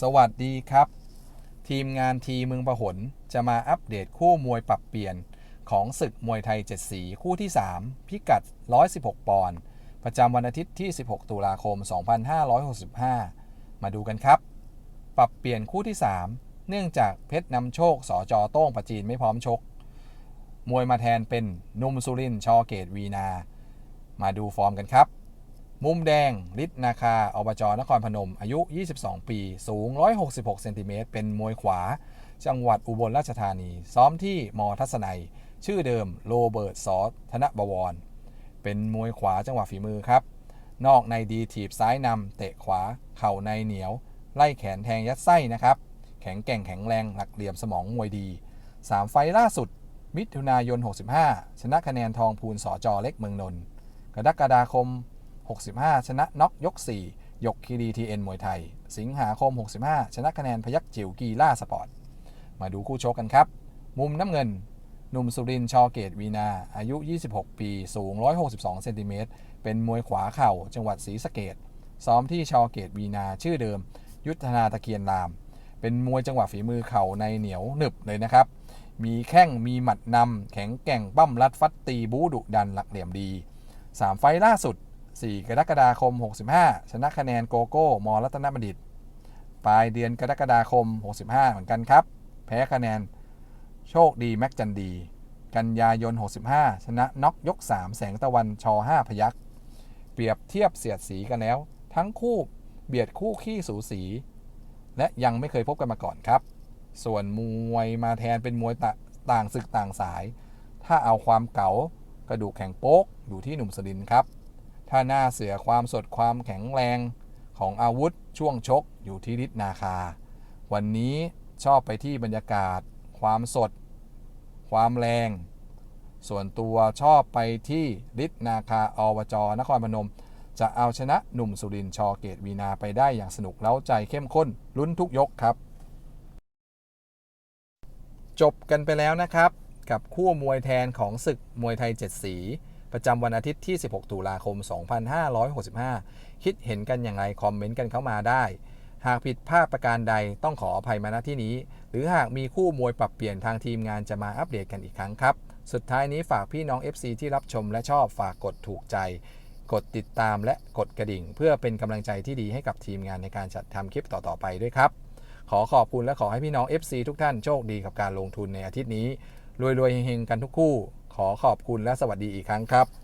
สวัสดีครับ ทีมงานทีเมืองประหลจะมาอัปเดตคู่มวยปรับเปลี่ยนของศึกมวยไทย 7 สีคู่ที่ 3 พิกัด 116 ปอนด์ประจำวันอาทิตย์ที่ 16 ตุลาคม 2565 มาดูกันครับ ปรับเปลี่ยนคู่ที่ 3 เนื่องจากเพชรนำโชคสอจอโต้งประจีนไม่พร้อมชก มวยมาแทนเป็นนุ่มสุรินชอเกตวีนา มาดูฟอร์มกันครับ มุมแดงฤทธิ์นาคาอบจนครพนม อายุ 22 ปี สูง 166 เซนติเมตร เป็นมวยขวา จังหวัดอุบลราชธานี ซ้อมที่มอทัศนัย ชื่อเดิมโรเบิร์ตสอธนบวร เป็นมวยขวาจังหวะฝีมือครับ นอกในดีถีบซ้ายนำเตะขวา เข่าในเหนียว ไล่แขนแทงยัดไส้นะครับ แข็งแกร่งแข็งแรงหลักเหลี่ยมสมองมวยดี 3 ไฟล์ล่าสุด มิถุนายน 65 ชนะคะแนนทองพูนสอจอเล็กเมืองนนท์กรกฎาคม 65 ชนะน็อกยก 4 ยกคีรีทีเอ็นมวยไทย สิงหาคม 65 ชนะคะแนนพยักจิ๋วกีล่าสปอร์ต มาดูคู่ชกกันครับ มุมน้ำเงิน หนุ่มสุรินชอเกตวีนา อายุ 26 ปี สูง 162 เซนติเมตร เป็นมวยขวาเข่า จังหวัดศรีสะเกดซ้อมที่ชอเกตวีนาชื่อเดิม ยุทธนาตะเกียนราม เป็นมวยจังหวะฝีมือเข่าในเหนียวหนึบเลยนะครับ มีแข้งมีหมัดนำแข็งแกร่งปั้มรัดฟัดตีบูดุดันหลักเหลี่ยมดี 3 ไฟล่าสุด 4 กรกฎาคม 65 ชนะคะแนนโกโก้มรัตนบัณฑิต ปลายเดือนกรกฎาคม 65 เหมือนกันครับ แพ้คะแนน โชคดี แม็กจันดี กันยายน 65 ชนะน็อกยก 3 แสงตะวันช5พยักเปรียบเทียบเสียดสีกันแล้ว ทั้งคู่เบียดคู่ขี้สูสี และยังไม่เคยพบกันมาก่อนครับ ส่วนมวยมาแทนเป็นมวยต,ต่างศึกต่างสาย ถ้าเอาความเก๋ากระดูกแข็งโป๊กอยู่ที่หนุ่มสลินครับ ถ้าหน้าเสือความสดความแข็งแรงของอาวุธช่วงชกอยู่ที่ฤทธิ์นาคา วันนี้ชอบไปที่บรรยากาศ ความสด ความแรง ส่วนตัวชอบไปที่ฤทธิ์นาคาอวจนครพนม จะเอาชนะหนุ่มสุรินทร์ชอเกตวีนาไปได้อย่างสนุกเล้าใจเข้มข้นลุ้นทุกยกครับ จบกันไปแล้วนะครับ กับคู่มวยแทนของศึกมวยไทย7สี ประจำวันอาทิตย์ที่ 16 ตุลาคม 2565 คิดเห็นกันอย่างไรคอมเมนต์กันเข้ามาได้ หากผิดพลาดประการใดต้องขออภัยมาณที่นี้ หรือหากมีคู่มวยปรับเปลี่ยนทางทีมงานจะมาอัปเดตกันอีกครั้งครับ สุดท้ายนี้ฝากพี่น้อง FC ที่รับชมและชอบฝากกดถูกใจ กดติดตามและกดกระดิ่ง เพื่อเป็นกำลังใจที่ดีให้กับทีมงานในการจัดทำคลิปต่อๆไปด้วยครับขอขอบคุณและขอให้พี่น้อง FC ทุกท่านโชคดีกับการลงทุนในอาทิตย์นี้ รวยๆเฮงๆกันทุกคู่ ขอขอบคุณและสวัสดีอีกครั้งครับ